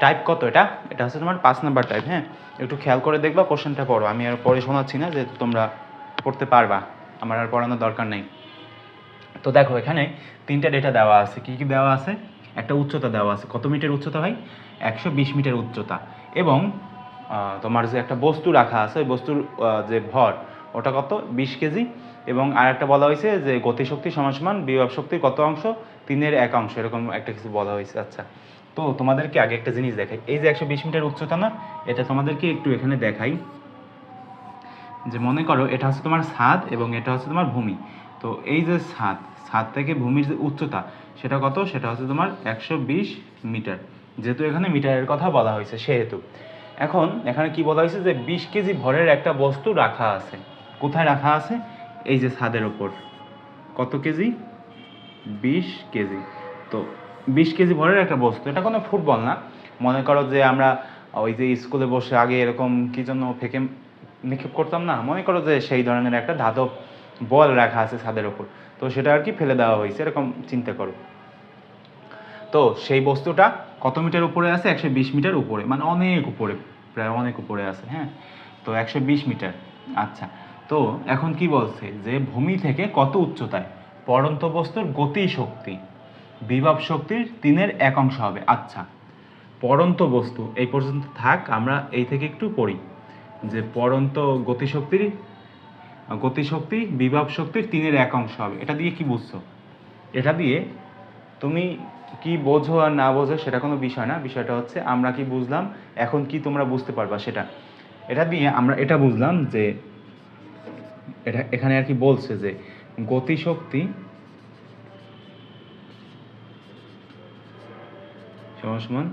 Type কত এটা? এটা হচ্ছে তোমার পাঁচ নাম্বার টাইপ হ্যাঁ? একটু খেয়াল করে দেখবা কোশ্চেনটা পড়ো। আমি আর পরে শোনাচ্ছি না যে তোমরা পড়তে পারবা। আমার আর পড়ানোর দরকার নেই। তো দেখো, এখানে তিনটা ডেটা দেওয়া আছে। কি কি দেওয়া আছে? একটা উচ্চতা দেওয়া আছে। কত মিটার উচ্চতা ভাই? একশো বিশ মিটার উচ্চতা। এবং তোমার যে একটা বস্তু রাখা আছে, ওই বস্তুর যে ভর, ওটা কত? বিশ কেজি। এবং আর একটা বলা হয়েছে যে গতিশক্তি সমান সমান বিভব শক্তির কত অংশ? তিনের এক অংশ। এরকম একটা কিছু বলা হয়েছে। আচ্ছা। তো তোমাদেরকে আগে একটা জিনিস দেখাই। এই যে একশো বিশ মিটার উচ্চতা না, এটা তোমাদেরকে একটু এখানে দেখাই। যে মনে করো, এটা হচ্ছে তোমার ছাদ এবং এটা হচ্ছে তোমার ভূমি। তো এই যে ছাদ ছাদ থেকে ভূমির যে উচ্চতা, সেটা কত? সেটা হচ্ছে তোমার একশো বিশ মিটার। যেহেতু এখানে মিটারের কথা বলা হয়েছে, সেহেতু। এখন এখানে কি বলা হয়েছে যে বিশ কেজি ভরের একটা বস্তু রাখা আছে। কোথায় রাখা আছে? এই যে ছাদের ওপর। কত কেজি? বিশ কেজি। তো বিশ কেজি ভরের একটা বস্তু। এটা কোনো ফুটবল না। মনে করো যে আমরা ওই যে স্কুলে বসে আগে এরকম কি জন্য ফেকে নিক্ষেপ করতাম না? মনে করো যে সেই ধরনের একটা ধাতব বল রাখা আছে ছাদের ওপর। তো সেটা আর কি ফেলে দেওয়া হয়েছে, এরকম চিন্তা করো। তো সেই বস্তুটা কত মিটার উপরে আছে? একশো বিশ মিটার উপরে। মানে অনেক উপরে, প্রায় অনেক উপরে আছে হ্যাঁ? তো একশো বিশ মিটার। আচ্ছা। তো এখন কি বলছে? যে ভূমি থেকে কত উচ্চতায়? পড়ন্ত বস্তুর গতি শক্তি বিভব শক্তির তিনের এক অংশ হবে। আচ্ছা পড়ন্ত বস্তু, এই পর্যন্ত থাক, আমরা এই থেকে একটু পড়ি। যে পড়ন্ত গতিশক্তির, গতিশক্তি বিভব শক্তির তিনের এক অংশ হবে। এটা দিয়ে কি বুঝছ? এটা দিয়ে তুমি কি বোঝো আর না বোঝো সেটা কোনো বিষয় না। বিষয়টা হচ্ছে আমরা কি বুঝলাম, এখন কি তোমরা বুঝতে পারবা সেটা। এটা দিয়ে আমরা এটা বুঝলাম যে, এটা এখানে আর কি বলছে যে গতিশক্তি সমান সমান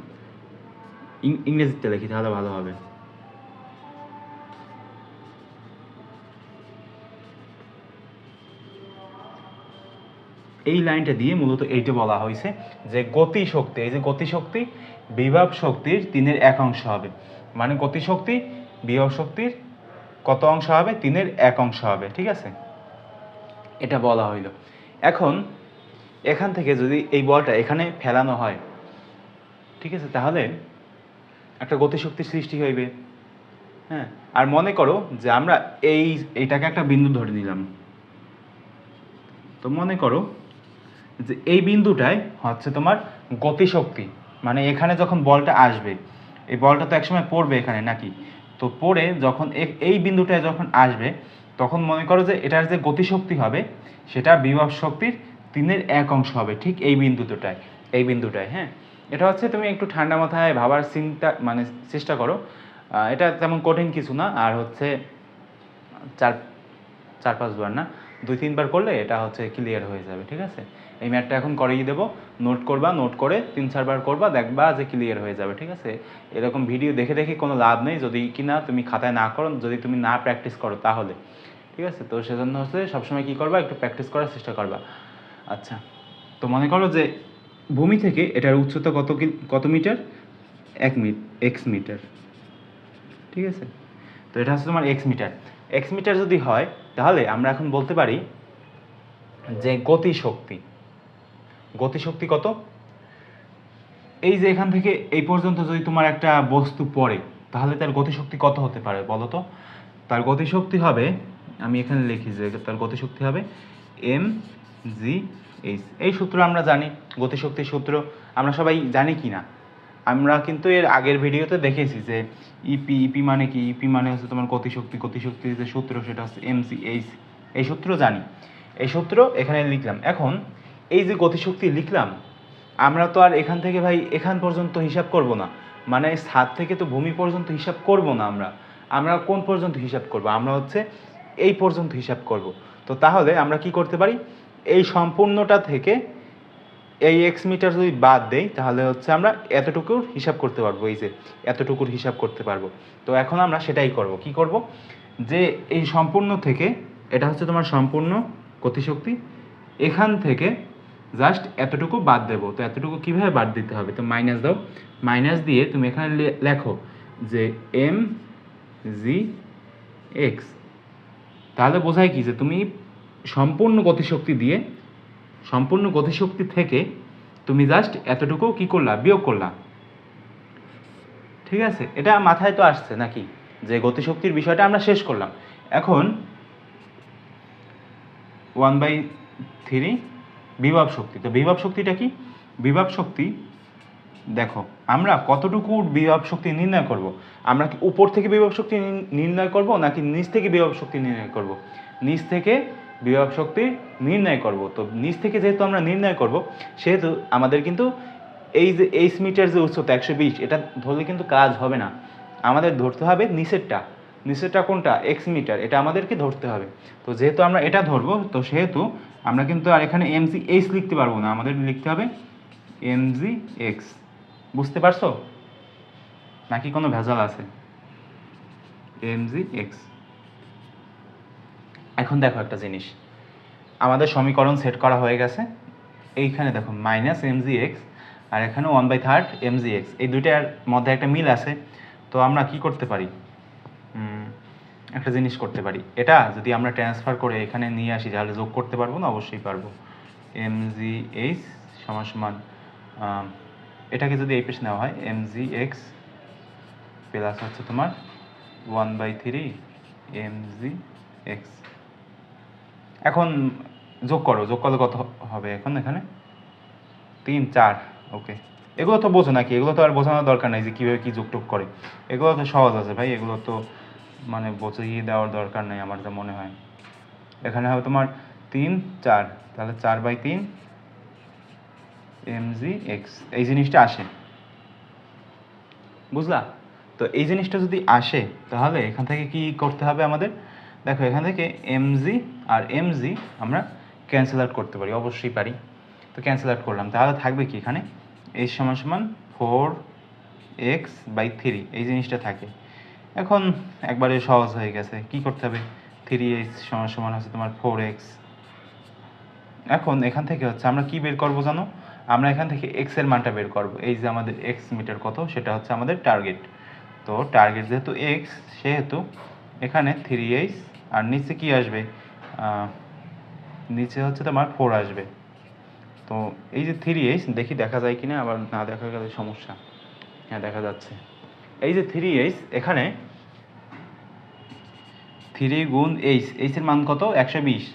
ইংরেজিতে লিখি, তাহলে ভালো হবে। এই লাইনটা দিয়ে মূলত এইটা বলা হয়েছে যে গতি শক্তি এই যে গতি শক্তি বিভব শক্তির তিনের এক অংশ হবে। মানে গতি শক্তি বিভব শক্তির কত অংশ হবে? তিনের এক অংশ হবে, ঠিক আছে? এটা বলা হইল। এখন এখান থেকে যদি এই বলটা এখানে ফেলানো হয় ঠিক আছে? তাহলে একটা গতিশক্তির সৃষ্টি হইবে। হ্যাঁ? আর মনে করো যে আমরা এই এইটাকে একটা বিন্দু ধরে নিলাম। তো মনে করো যে এই বিন্দুটায় হচ্ছে তোমার গতিশক্তি। মানে এখানে যখন বলটা আসবে, এই বলটা তো একসময় পড়বে এখানে নাকি? তো পড়ে যখন এই বিন্দুটায় যখন আসবে, তখন মনে করো যে এটার যে গতিশক্তি হবে, সেটা বিভব শক্তির তিনের এক অংশ হবে ঠিক এই বিন্দুটায় এই বিন্দুটায় হ্যাঁ? এটা হচ্ছে তুমি একটু ঠান্ডা মাথায় ভাবার চিন্তা মানে চেষ্টা করো। এটা তেমন কঠিন কিছু না, আর হচ্ছে চার চার পাঁচবার না, দুই, তিনবার করলে এটা হচ্ছে ক্লিয়ার হয়ে যাবে, ঠিক আছে? এই ম্যাটটা এখন করিয়ে দেবো। নোট করবা, নোট করে তিন, চারবার করবা, দেখবা যে ক্লিয়ার হয়ে যাবে, ঠিক আছে? এরকম ভিডিও দেখে দেখে কোনো লাভ নেই, যদি কিনা তুমি খাতায় না করো, যদি তুমি না প্র্যাকটিস করো তাহলে, ঠিক আছে? তো সেজন্য হচ্ছে সবসময় কী করবা, একটু প্র্যাকটিস করার চেষ্টা করবা। আচ্ছা তো মনে করো যে ভূমি থেকে এটার উচ্চতা কত কত মিটার? এক মিট এক্স মিটার। ঠিক আছে? তো এটা হচ্ছে তোমার এক্স মিটার। এক্স মিটার যদি হয়, তাহলে আমরা এখন বলতে পারি যে গতি শক্তি। গতি শক্তি কত? এই যে এখান থেকে এই পর্যন্ত যদি তোমার একটা বস্তু পড়ে, তাহলে তার গতিশক্তি কত হতে পারে বলো তো? তার গতিশক্তি হবে, আমি এখানে লিখি যে তার গতিশক্তি হবে এম জি এইচ এই সূত্র আমরা জানি গতিশক্তির সূত্র, আমরা সবাই জানি কি না আমরা কিন্তু এর আগের ভিডিওতে দেখেছি যে ইপি ইপি মানে কি? ইপি মানে হচ্ছে তোমার গতিশক্তি, গতিশক্তির যে সূত্র, সেটা হচ্ছে এম সি এইচ এই সূত্র জানি। এই সূত্র এখানে লিখলাম। এখন এই যে গতিশক্তি লিখলাম, আমরা তো আর এখান থেকে ভাই এখান পর্যন্ত হিসাব করব না। মানে ছাদ থেকে তো ভূমি পর্যন্ত হিসাব করব না আমরা। আমরা কোন পর্যন্ত হিসাব করব? আমরা হচ্ছে এই পর্যন্ত হিসাব করব। তো তাহলে আমরা কি করতে পারি? এই সম্পূর্ণটা থেকে এই এক্স মিটার যদি বাদ দেই, তাহলে হচ্ছে আমরা এতটুকুর হিসাব করতে পারব, এই যে এতটুকুর হিসাব করতে পারব। তো এখন আমরা সেটাই করব। কি করব? যে এই সম্পূর্ণ থেকে, এটা হচ্ছে তোমার সম্পূর্ণ গতিশক্তি, এখান থেকে জাস্ট এতটুকু বাদ দেবো। তো এতটুকু কীভাবে বাদ দিতে হবে? তো মাইনাস দাও। মাইনাস দিয়ে তুমি এখানে লেখো যে এম জি এক্স তাহলে বোঝায় কি? যে তুমি সম্পূর্ণ গতিশক্তি দিয়ে, সম্পূর্ণ গতিশক্তি থেকে তুমি জাস্ট এতটুকু কি করলা? বিয়োগ করলা। ঠিক আছে? এটা মাথায় তো আসছে নাকি? যে গতিশক্তির বিষয়টা আমরা শেষ করলাম। এখন ওয়ান বাই থ্রি বিভব শক্তি। তো বিভব শক্তিটা কি? বিভব শক্তি, দেখো, আমরা কতটুকু বিভব শক্তি নির্ণয় করব? আমরা কি উপর থেকে বিভব শক্তি নির্ণয় করব নাকি নিচ থেকে বিভব শক্তি নির্ণয় করব? নিচ থেকে বিভব শক্তি নির্ণয় করব। তো নিচ থেকে যেহেতু আমরা নির্ণয় করব, সেহেতু আমাদের কিন্তু এই যে এইচ মিটার যে উচ্চতা, একশো বিশ, এটা ধরলে কিন্তু কাজ হবে না। আমাদের ধরতে হবে নিচেরটা। নিচেরটা কোনটা? এক্স মিটার এটা আমাদেরকে ধরতে হবে। তো যেহেতু আমরা এটা ধরবো, তো সেহেতু আমরা কিন্তু আর এখানে এমজি এইচ লিখতে পারব না। আমাদের লিখতে হবে এমজি এক্স বুঝতে পারছ? নাকি কোনো ভেজাল আছে? এমজি এক্স এখন দেখো একটা জিনিস। আমাদের সমীকরণ সেট করা হয়ে গেছে। এইখানে দেখো মাইনাস এমজি এক্স আর এখানে one by third MG x এই দুইটার মধ্যে একটা মিল আছে। তো আমরা কি করতে পারি? একটা জিনিস করতে পারি। এটা যদি আমরা ট্রান্সফার করে এখানে নিয়ে আসি, তাহলে যোগ করতে পারব না? অবশ্যই পারব। এমজি এইচ সমান সমান এটাকে যদি এই পেশ নেওয়া হয় এমজি এক্স প্লাস হচ্ছে তোমার one by three MG x এখন যোগ করো, যোগ করলে কত হবে এখন এখানে? তিন, চার ওকে এগুলো তো বোঝো নাকি? এগুলো তো আর বোঝানোর দরকার নাই যে কীভাবে কী যোগ টোগ করে। এগুলো তো সহজ আছে ভাই, এগুলো তো মানে বুঝিয়ে দেওয়ার দরকার নেই আমার যা মনে হয়। এখানে হবে তোমার তিন, চার, তাহলে চার বাই তিন এমজি এক্স এই জিনিসটা আসে। বুঝলা? তো এই জিনিসটা যদি আসে, তাহলে এখান থেকে কি করতে হবে আমাদের? দেখো, এখান থেকে এমজি আর এমজি আমরা ক্যান্সেল আউট করতে পারি, অবশ্যই পারি। তো ক্যান্সেল আউট করলাম, তাহলে থাকবে কি এখানে? এইচ সমান সমান ফোর এক্স বাই থ্রি এই জিনিসটা থাকে। এখন একবারে সহজ হয়ে গেছে, কি করতে হবে? থ্রি এইচ সমান সমান হচ্ছে তোমার ফোর এক্স এখন এখান থেকে হচ্ছে আমরা কি বের করব জানো? আমরা এখান থেকে এক্সের মানটা বের করব, এই যে আমাদের এক্স মিটার কত, সেটা হচ্ছে আমাদের টার্গেট তো টার্গেট যেহেতু এক্স সেহেতু এখানে থ্রি এইচ আর নিচে কি আসবে? নিচে হচ্ছে তোমার ফোর আসবে। তো এই যে থ্রি এইচ দেখি দেখা যায় কি না আবার না দেখা গেলে সমস্যা। হ্যাঁ দেখা যাচ্ছে। এই যে থ্রি এইচ এখানে থ্রি গুণ এইচ এইচের মান কত? একশো বিশ।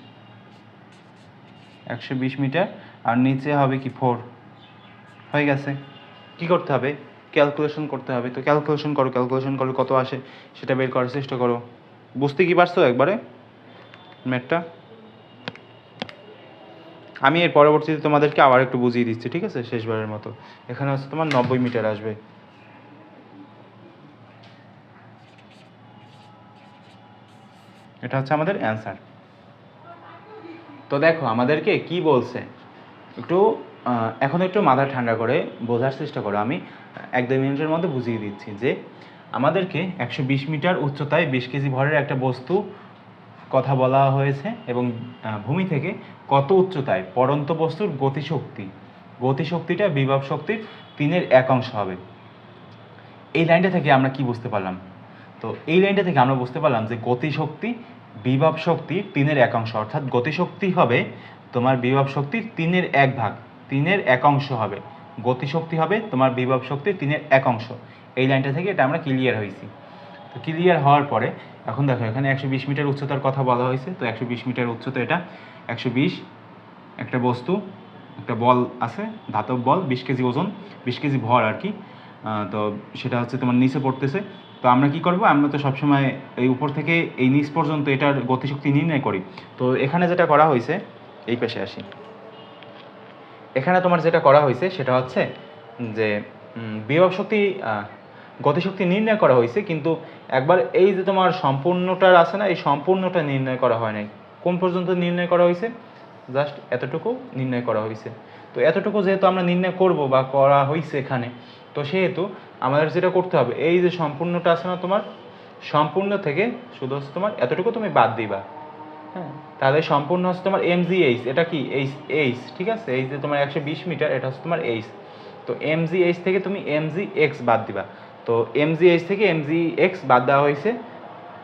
একশো বিশ মিটার, আর নিচে হবে কি ফোর হয়ে গেছে। কি করতে হবে? ক্যালকুলেশন করতে হবে। তো ক্যালকুলেশন করো ক্যালকুলেশন করো কত আসে, সেটা বের করার চেষ্টা করো। বুঝতে কি পারছ একবারে? ম্যাটটা? আমি এর পরবর্তীতে তোমাদেরকে আবার একটু বুঝিয়ে দিচ্ছি, ঠিক আছে? শেষবারের মতো। এখানে হচ্ছে তোমার নব্বই মিটার আসবে। এটা হচ্ছে আমাদের অ্যান্সার। তো দেখো, আমাদেরকে কি বলছে? একটু এখন একটু মাথা ঠান্ডা করে বোঝার চেষ্টা করো। আমি এক দুই মিনিটের মধ্যে বুঝিয়ে দিচ্ছি যে আমাদেরকে একশো বিশ মিটার উচ্চতায় বিশ কেজি ভরের একটা বস্তু কথা বলা হয়েছে এবং ভূমি থেকে কত উচ্চতায় পরন্ত বস্তুর গতিশক্তি, গতিশক্তিটা বিভব শক্তির তিনের এক অংশ হবে। এই লাইনটা থেকে আমরা কি বুঝতে পারলাম? তো এই লাইনটা থেকে আমরা বুঝতে পারলাম যে গতিশক্তি বিভব শক্তির তিনের এক অংশ, অর্থাৎ গতিশক্তি হবে তোমার বিভব শক্তির তিনের এক ভাগ, তিনের এক অংশ হবে। গতিশক্তি হবে তোমার বিভব শক্তির তিনের এক অংশ। এই লাইনটা থেকে এটা আমরা ক্লিয়ার হয়েছি। তো ক্লিয়ার হওয়ার পরে, এখন দেখো, এখানে একশো বিশ মিটার উচ্চতার কথা বলা হয়েছে, তো একশো বিশ মিটার উচ্চতা এটা, একশো বিশ, একটা বস্তু, একটা বল আছে, ধাতব বল, বিশ কেজি ওজন, বিশ কেজি ভর আর কি। তো সেটা হচ্ছে তোমার নিচে পড়তেছে। তো আমরা কি করব? আমরা তো সবসময় এই উপর থেকে এই নিচ পর্যন্ত এটার গতিশক্তি নির্ণয় করি। তো এখানে যেটা করা হয়েছে, এই পাশে আসি। এখানে তোমার যেটা করা হয়েছে, সেটা হচ্ছে যে বিভব শক্তি গতিশক্তি নির্ণয় করা হয়েছে, কিন্তু একবার এই যে তোমার সম্পূর্ণটার আছে না, এই সম্পূর্ণটা নির্ণয় করা হয় নাই। কোন পর্যন্ত নির্ণয় করা হয়েছে? জাস্ট এতটুকু নির্ণয় করা হয়েছে। তো এতটুকু যেহেতু আমরা নির্ণয় করব বা করা হয়েছে এখানে, তো সেহেতু আমাদের যেটা করতে হবে, এই যে সম্পূর্ণটা আছে না তোমার, সম্পূর্ণ থেকে শুধু হচ্ছে তোমার এতটুকু তুমি বাদ দিবা। হ্যাঁ? তাহলে সম্পূর্ণ হচ্ছে তোমার এম জি এইচ এটা কি? এইচ এইচ ঠিক আছে? এই যে তোমার একশো বিশ মিটার, এটা হচ্ছে তোমার এইচ তো এম জি এইচ থেকে তুমি এম জি এক্স বাদ দিবা। তো এমজিএইচ থেকে এমজি এক্স বাদ দেওয়া হয়েছে।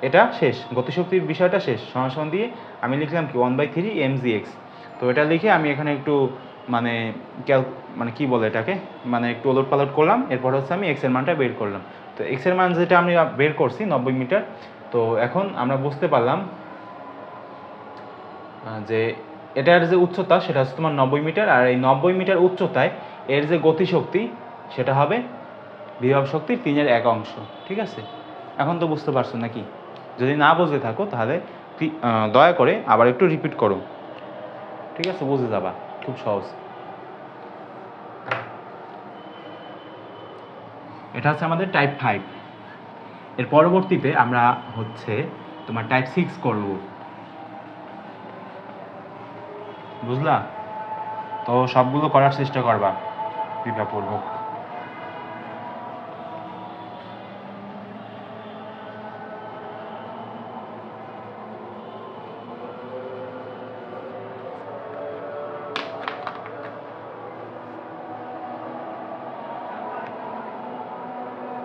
এটা শেষ, গতিশক্তির বিষয়টা শেষ। সমান দিয়ে আমি লিখলাম কি one by three MG x তো এটা লিখে আমি এখানে একটু মানে ক্যাল মানে কি বলে এটাকে মানে একটু ওলট পালট করলাম। এরপর হচ্ছে আমি এক্সের মানটা বের করলাম। তো এক্সের মান যেটা আমি বের করছি, নব্বই মিটার, তো এখন আমরা বুঝতে পারলাম যে এটার যে উচ্চতা, সেটা হচ্ছে তোমার নব্বই মিটার। আর এই নব্বই মিটার উচ্চতায় এর যে গতিশক্তি, সেটা হবে বিভব শক্তির তিনের এক অংশ, ঠিক আছে? এখন তো বুঝতে পারছ নাকি? যদি না বুঝতে থাকো, তাহলে দয়া করে আবার একটু রিপিট করো। ঠিক আছে? বুঝে যাবা, খুব সহজ। এটা হচ্ছে আমাদের টাইপ ফাইভ এর পরবর্তীতে আমরা হচ্ছে তোমার টাইপ সিক্স করব। বুঝলা? তো সবগুলো করার চেষ্টা করবা বিভাগপূর্বক